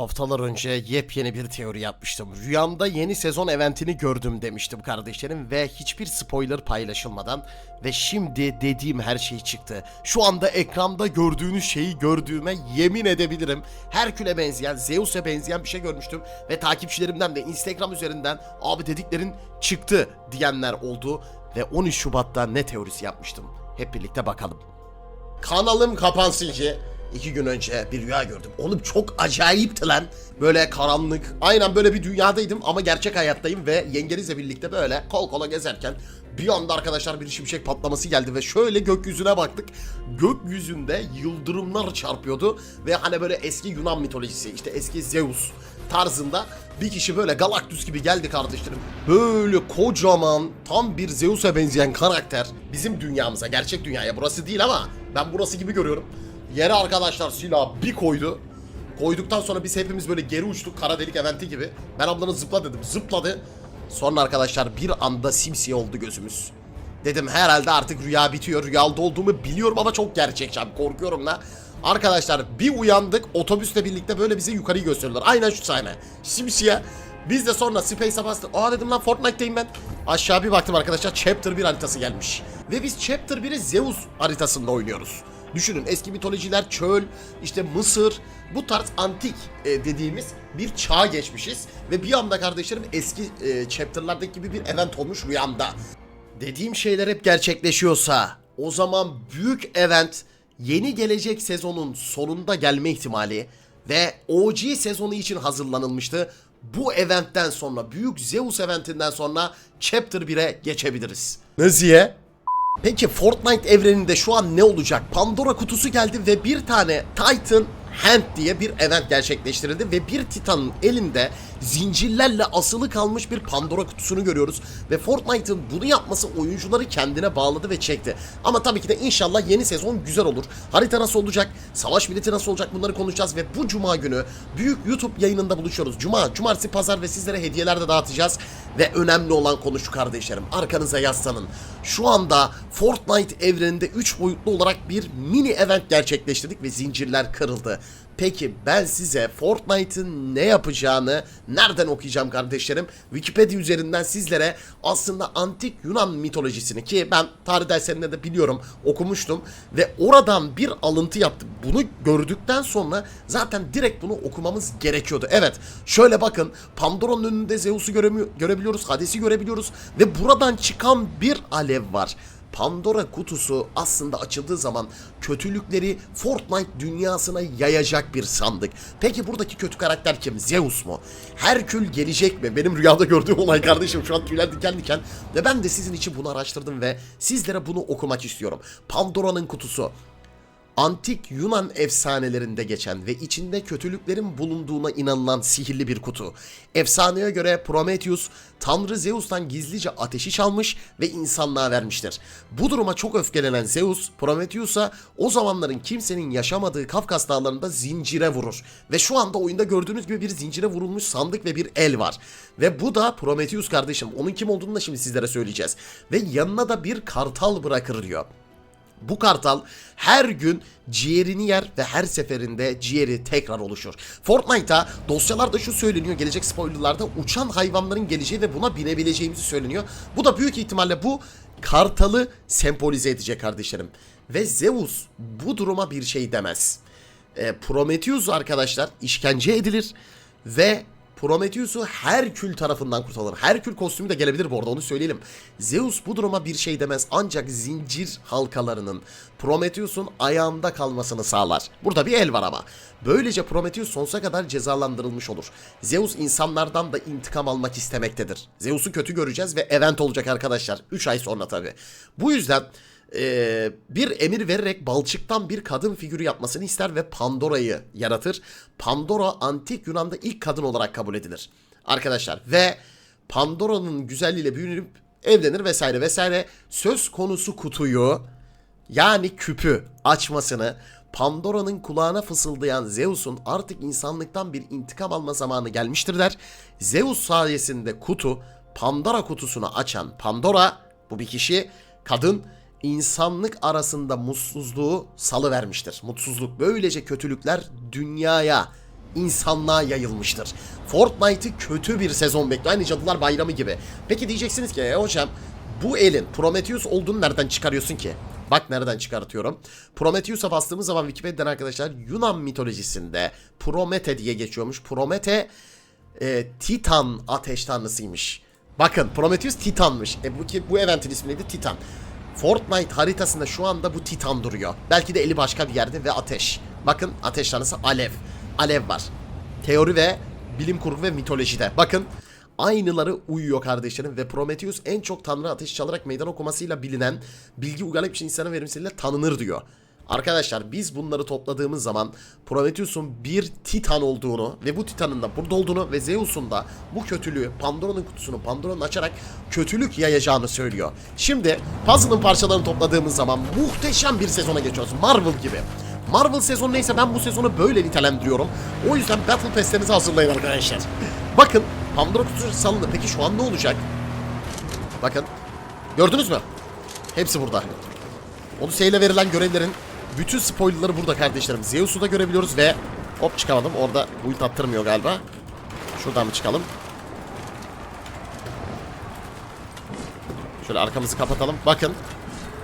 Haftalar önce yepyeni bir teori yapmıştım. Rüyamda yeni sezon eventini gördüm demiştim kardeşlerim ve hiçbir spoiler paylaşılmadan ve şimdi dediğim her şey çıktı. Şu anda ekranda gördüğünüz şeyi gördüğüme yemin edebilirim. Herkül'e benzeyen, Zeus'e benzeyen bir şey görmüştüm ve takipçilerimden de Instagram üzerinden abi dediklerin çıktı diyenler oldu ve 13 Şubat'ta ne teorisi yapmıştım. Hep birlikte bakalım. Kanalım kapansın ki iki gün önce bir rüya gördüm. Oğlum çok acayipti lan. Böyle karanlık. Aynen böyle bir dünyadaydım ama gerçek hayattayım ve yengenizle birlikte böyle kol kola gezerken bir anda arkadaşlar bir şimşek patlaması geldi ve şöyle gökyüzüne baktık. Gökyüzünde yıldırımlar çarpıyordu ve hani böyle eski Yunan mitolojisi işte eski Zeus tarzında bir kişi böyle Galactus gibi geldi kardeşlerim. Böyle kocaman tam bir Zeus'a benzeyen karakter bizim dünyamıza, gerçek dünyaya burası değil ama ben burası gibi görüyorum. Yere arkadaşlar silah bir koydu. Koyduktan sonra biz hepimiz böyle geri uçtuk kara delik eventi gibi. Ben ablanı zıpla dedim. Zıpladı. Sonra arkadaşlar bir anda simsiyah oldu gözümüz. Dedim herhalde artık rüya bitiyor. Rüyalda olduğumu biliyorum ama çok gerçekçi abi. Korkuyorum da. Arkadaşlar bir uyandık otobüsle birlikte böyle bize yukarıyı gösteriyorlar. Aynen şu sahne. Simsiyah. Biz de sonra Space'e bastık. Aa dedim lan Fortnite'teyim ben. Aşağı bir baktım arkadaşlar Chapter 1 haritası gelmiş. Ve biz Chapter 1'i Zeus haritasında oynuyoruz. Düşünün eski mitolojiler çöl, işte Mısır, bu tarz antik e, dediğimiz bir çağa geçmişiz. Ve bir anda kardeşlerim eski e, chapter'lardaki gibi bir event olmuş rüyamda. Dediğim şeyler hep gerçekleşiyorsa o zaman büyük event yeni gelecek sezonun sonunda gelme ihtimali ve OG sezonu için hazırlanılmıştı. Bu eventten sonra büyük Zeus eventinden sonra Chapter 1'e geçebiliriz. Nasıl Peki Fortnite evreninde şu an ne olacak? Pandora kutusu geldi ve bir tane Titan Hand diye bir event gerçekleştirildi ve bir Titan'ın elinde zincirlerle asılı kalmış bir Pandora kutusunu görüyoruz ve Fortnite'ın bunu yapması oyuncuları kendine bağladı ve çekti. Ama tabii ki de inşallah yeni sezon güzel olur. Harita nasıl olacak? Savaş bileti nasıl olacak? Bunları konuşacağız ve bu cuma günü büyük YouTube yayınında buluşuyoruz. Cuma, cumartesi, pazar ve sizlere hediyeler de dağıtacağız. Ve önemli olan konu şu kardeşlerim. Arkanıza yaslanın. Şu anda Fortnite evreninde 3 boyutlu olarak bir mini event gerçekleştirdik ve zincirler kırıldı. Peki ben size Fortnite'ın ne yapacağını nereden okuyacağım kardeşlerim? Wikipedia üzerinden sizlere aslında antik Yunan mitolojisini ki ben tarih derslerinde de biliyorum okumuştum ve oradan bir alıntı yaptım. Bunu gördükten sonra zaten direkt bunu okumamız gerekiyordu. Evet şöyle bakın Pandora'nın önünde Zeus'u görebiliyoruz, Hades'i görebiliyoruz ve buradan çıkan bir alev var. Pandora kutusu aslında açıldığı zaman kötülükleri Fortnite dünyasına yayacak bir sandık. Peki buradaki kötü karakter kim? Zeus mu? Herkül gelecek mi? Benim rüyada gördüğüm olay kardeşim şu an tüyler diken diken. Ve ben de sizin için bunu araştırdım ve sizlere bunu okumak istiyorum. Pandora'nın kutusu antik Yunan efsanelerinde geçen ve içinde kötülüklerin bulunduğuna inanılan sihirli bir kutu. Efsaneye göre Prometheus, Tanrı Zeus'tan gizlice ateşi çalmış ve insanlığa vermiştir. Bu duruma çok öfkelenen Zeus, Prometheus'a o zamanların kimsenin yaşamadığı Kafkas dağlarında zincire vurur. Ve şu anda oyunda gördüğünüz gibi bir zincire vurulmuş sandık ve bir el var. Ve bu da Prometheus kardeşim. Onun kim olduğunu da şimdi sizlere söyleyeceğiz. Ve yanına da bir kartal bırakır diyor. Bu kartal her gün ciğerini yer ve her seferinde ciğeri tekrar oluşur. Fortnite'a dosyalarda şu söyleniyor gelecek spoilerlarda uçan hayvanların geleceği ve buna binebileceğimizi söyleniyor. Bu da büyük ihtimalle bu kartalı sembolize edecek kardeşlerim. Ve Zeus bu duruma bir şey demez. E, Prometheus arkadaşlar işkence edilir ve Prometheus'u Herkül tarafından kurtarılır. Herkül kostümü de gelebilir bu arada onu söyleyelim. Zeus bu duruma bir şey demez ancak zincir halkalarının Prometheus'un ayağında kalmasını sağlar. Burada bir el var ama. Böylece Prometheus sonsuza kadar cezalandırılmış olur. Zeus insanlardan da intikam almak istemektedir. Zeus'u kötü göreceğiz ve event olacak arkadaşlar. 3 ay sonra tabi. Bu yüzden ee, bir emir vererek balçıktan bir kadın figürü yapmasını ister ve Pandora'yı yaratır. Pandora antik Yunan'da ilk kadın olarak kabul edilir. Arkadaşlar ve Pandora'nın güzelliğiyle büyünüp evlenir vesaire vesaire. Söz konusu kutuyu yani küpü açmasını Pandora'nın kulağına fısıldayan Zeus'un artık insanlıktan bir intikam alma zamanı gelmiştir der. Zeus sayesinde kutu Pandora kutusunu açan Pandora bu bir kişi kadın insanlık arasında mutsuzluğu salı vermiştir. Mutsuzluk böylece kötülükler dünyaya insanlığa yayılmıştır. Fortnite'ı kötü bir sezon bekliyor. Aynı Cadılar Bayramı gibi. Peki diyeceksiniz ki "E hocam bu elin Prometheus olduğunu nereden çıkarıyorsun ki? Bak nereden çıkartıyorum. Prometheus'a bastığımız zaman Wikipedia'dan arkadaşlar Yunan mitolojisinde Promete diye geçiyormuş. Promete e, Titan ateş tanrısıymış. Bakın Prometheus Titan'mış. E bu ki bu eventin ismi neydi? Titan. Fortnite haritasında şu anda bu Titan duruyor. Belki de eli başka bir yerde ve ateş. Bakın ateş tanrısı Alev. Alev var. Teori ve bilim kurgu ve mitolojide. Bakın aynıları uyuyor kardeşlerim ve Prometheus en çok tanrı ateşi çalarak meydan okumasıyla bilinen bilgi uygarlık insana verimsizliğiyle tanınır diyor. Arkadaşlar biz bunları topladığımız zaman Prometheus'un bir titan olduğunu ve bu titanın da burada olduğunu ve Zeus'un da bu kötülüğü Pandora'nın kutusunu Pandora'nın açarak kötülük yayacağını söylüyor. Şimdi puzzle'ın parçalarını topladığımız zaman muhteşem bir sezona geçiyoruz. Marvel gibi. Marvel sezonu neyse ben bu sezonu böyle nitelendiriyorum. O yüzden Battle Pass'lerinizi hazırlayın arkadaşlar. Bakın Pandora kutusu salındı. Peki şu an ne olacak? Bakın. Gördünüz mü? Hepsi burada. Odyssey ile verilen görevlerin bütün spoilerları burada kardeşlerim. Zeus'u da görebiliyoruz ve hop çıkamadım. Orada build attırmıyor galiba. Şuradan mı çıkalım? Şöyle arkamızı kapatalım. Bakın.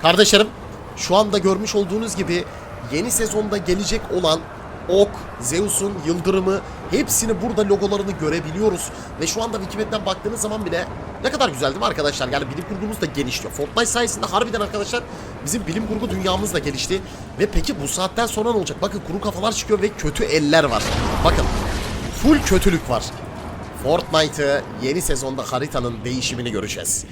Kardeşlerim şu anda görmüş olduğunuz gibi yeni sezonda gelecek olan Ok, Zeus'un yıldırımı hepsini burada logolarını görebiliyoruz. Ve şu anda Wikipedia'dan baktığınız zaman bile ne kadar güzel değil mi arkadaşlar? Yani bilim kurgumuz da genişliyor. Fortnite sayesinde harbiden arkadaşlar bizim bilim kurgu dünyamız da gelişti. Ve peki bu saatten sonra ne olacak? Bakın kuru kafalar çıkıyor ve kötü eller var. Bakın full kötülük var. Fortnite'ı yeni sezonda haritanın değişimini göreceğiz.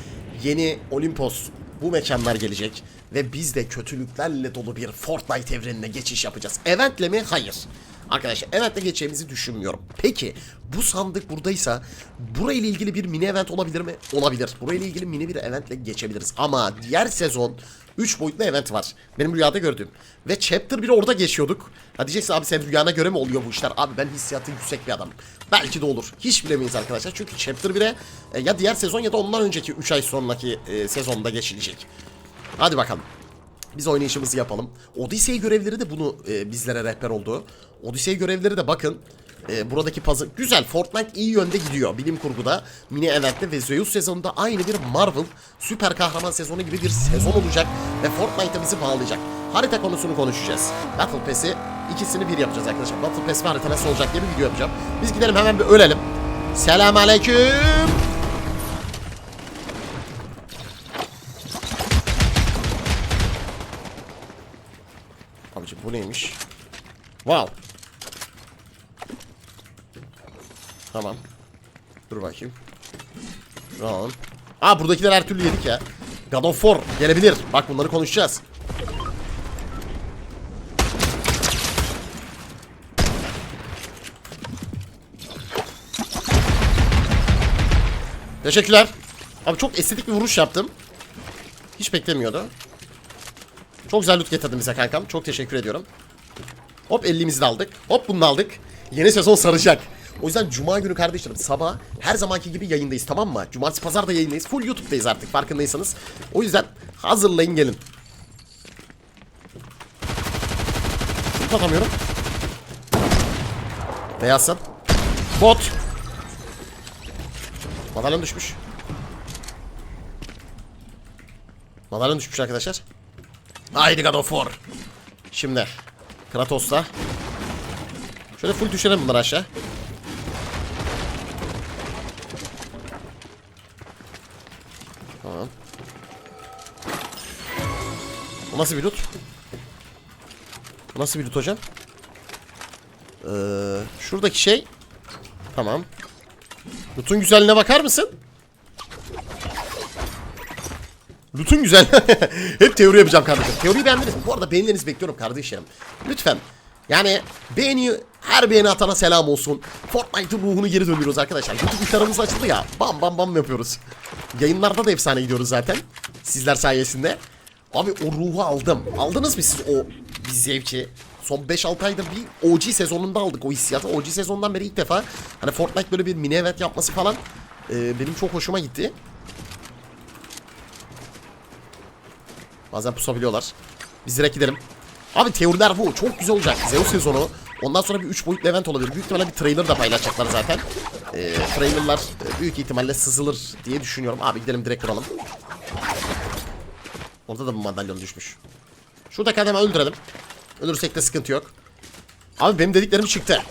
Yeni Olimpos bu mekanlar gelecek ve biz de kötülüklerle dolu bir Fortnite evrenine geçiş yapacağız. Eventle mi? Hayır. Arkadaşlar eventle geçeceğimizi düşünmüyorum. Peki bu sandık buradaysa burayla ilgili bir mini event olabilir mi? Olabilir. Burayla ilgili mini bir eventle geçebiliriz. Ama diğer sezon 3 boyutlu event var. Benim rüyada gördüğüm. Ve Chapter 1'i orada geçiyorduk. Ha diyeceksin abi senin rüyana göre mi oluyor bu işler? Abi ben hissiyatı yüksek bir adamım. Belki de olur. Hiç bilemeyiz arkadaşlar. Çünkü Chapter 1'e e, ya diğer sezon ya da ondan önceki 3 ay sonraki e, sezonda geçilecek. Hadi bakalım. Biz oynayışımızı yapalım. Odyssey görevleri de bunu e, bizlere rehber oldu. Odyssey görevleri de bakın. E, buradaki puzzle güzel. Fortnite iyi yönde gidiyor. Bilim kurguda, mini eventte ve Zeus sezonunda aynı bir Marvel süper kahraman sezonu gibi bir sezon olacak ve Fortnite'a bizi bağlayacak. Harita konusunu konuşacağız. Battle Pass'i ikisini bir yapacağız arkadaşlar. Battle Pass ve harita nasıl olacak diye bir video yapacağım. Biz gidelim hemen bir ölelim. Selamünaleyküm. Abicim bu neymiş? Wow. Tamam. Dur bakayım. Tamam. Aa buradakiler her türlü yedik ya. God of War gelebilir. Bak bunları konuşacağız. Teşekkürler. Abi çok estetik bir vuruş yaptım. Hiç beklemiyordu. Çok güzel loot getirdin bize kankam. Çok teşekkür ediyorum. Hop 50'mizi de aldık. Hop bunu da aldık. Yeni sezon saracak. O yüzden cuma günü kardeşlerim sabah her zamanki gibi yayındayız tamam mı? Cumartesi pazar da yayındayız. Full YouTube'dayız artık farkındaysanız. O yüzden hazırlayın gelin. Loot atamıyorum. Beyazsın. Bot. Madalyon düşmüş. Madalyon düşmüş arkadaşlar. Haydi God of War. Şimdi Kratos'ta. Şöyle full düşelim bunları aşağı. Bu nasıl bir loot? Bu nasıl bir loot hocam? Ee, şuradaki şey. Tamam. Loot'un güzelliğine bakar mısın? Loot'un güzel. Hep teori yapacağım kardeşim. Teoriyi beğendiniz? Bu arada beğenilerinizi bekliyorum kardeşlerim. Lütfen. Yani beğeni, her beğeni atana selam olsun. Fortnite'ın ruhunu geri dönüyoruz arkadaşlar. YouTube iftarımız açıldı ya. Bam bam bam yapıyoruz. Yayınlarda da efsane gidiyoruz zaten. Sizler sayesinde. Abi o ruhu aldım. Aldınız mı siz o bir zevki? Son 5-6 aydır bir OG sezonunda aldık o hissiyatı. OG sezondan beri ilk defa hani Fortnite böyle bir mini event yapması falan e, benim çok hoşuma gitti. Bazen pusabiliyorlar. Biz direkt gidelim. Abi teoriler bu. Çok güzel olacak. Zeus sezonu Ondan sonra bir 3 boyutlu event olabilir. Büyük ihtimalle bir trailer da paylaşacaklar zaten. Ee, trailerlar e, büyük ihtimalle sızılır diye düşünüyorum. Abi gidelim direkt vuralım. Orada da bir madalyon düşmüş. Şuradaki adamı öldürelim. Ölürsek de sıkıntı yok. Abi benim dediklerim çıktı.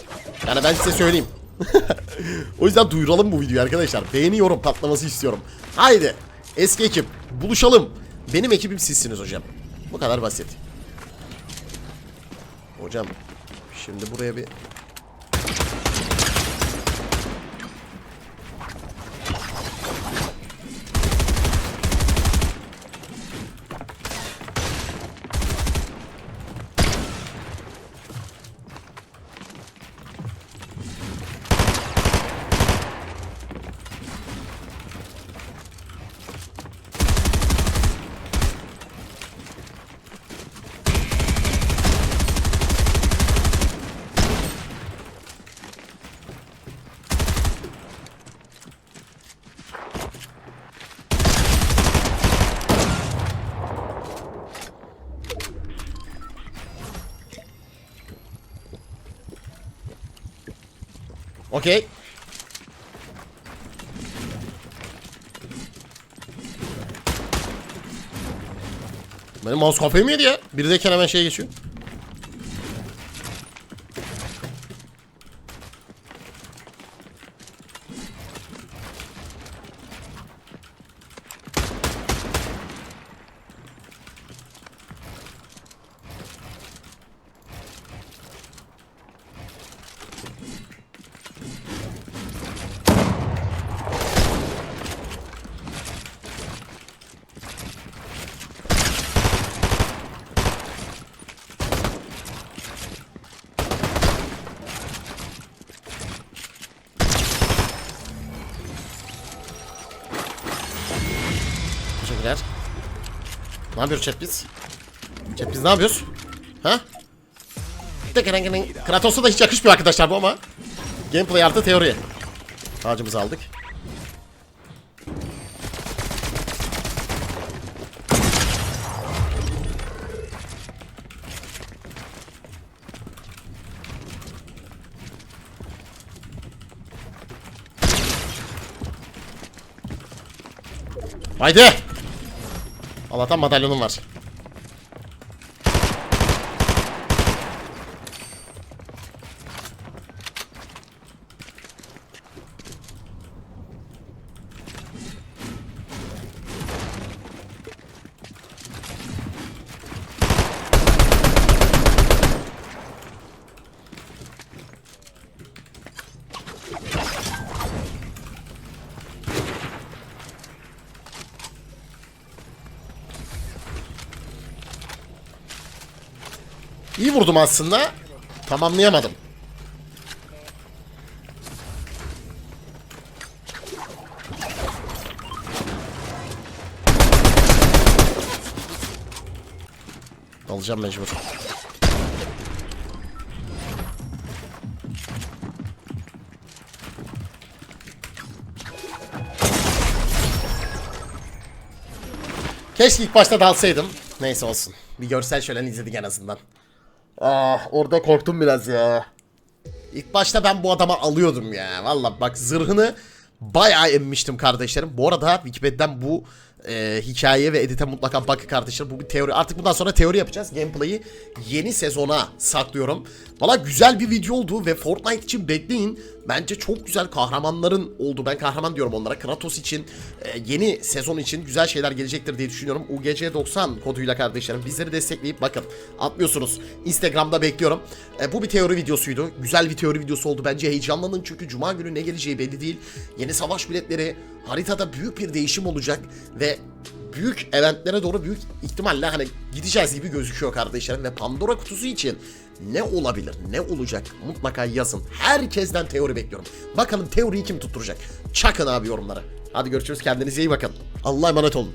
Yani ben size söyleyeyim. o yüzden duyuralım bu videoyu arkadaşlar. Beğeni yorum patlaması istiyorum. Haydi eski ekip buluşalım. Benim ekibim sizsiniz hocam. Bu kadar basit. Hocam şimdi buraya bir Okey. Benim mouse kafayı mı yedi ya? Biri hemen şeye geçiyor. Teşekkürler. Ne yapıyoruz chat biz? Chat ne yapıyoruz? Ha? Tekerengenin Kratos'a da hiç yakışmıyor arkadaşlar bu ama. Gameplay artı teori. Ağacımızı aldık. Haydi. Allah'tan madalyonum var. İyi vurdum aslında. Tamamlayamadım. Alacağım mecbur. Keşke ilk başta dalsaydım. Neyse olsun. Bir görsel şölen izledik en azından. Ah orada korktum biraz ya. İlk başta ben bu adama alıyordum ya. Valla bak zırhını bayağı emmiştim kardeşlerim. Bu arada Wikipedia'dan bu e, hikaye ve edite mutlaka bakın kardeşlerim. Bu bir teori. Artık bundan sonra teori yapacağız. Gameplay'i yeni sezona saklıyorum. Valla güzel bir video oldu ve Fortnite için bekleyin. Bence çok güzel kahramanların oldu. Ben kahraman diyorum onlara. Kratos için, e, yeni sezon için güzel şeyler gelecektir diye düşünüyorum. UGC90 koduyla kardeşlerim bizleri destekleyip bakın. Atmıyorsunuz. Instagram'da bekliyorum. E, bu bir teori videosuydu. Güzel bir teori videosu oldu. Bence heyecanlanın çünkü cuma günü ne geleceği belli değil. Yeni savaş biletleri, haritada büyük bir değişim olacak ve büyük eventlere doğru büyük ihtimalle hani gideceğiz gibi gözüküyor kardeşlerim ve Pandora kutusu için ne olabilir, ne olacak mutlaka yazın. Herkesten teori bekliyorum. Bakalım teoriyi kim tutturacak? Çakın abi yorumlara. Hadi görüşürüz kendinize iyi bakın. Allah'a emanet olun.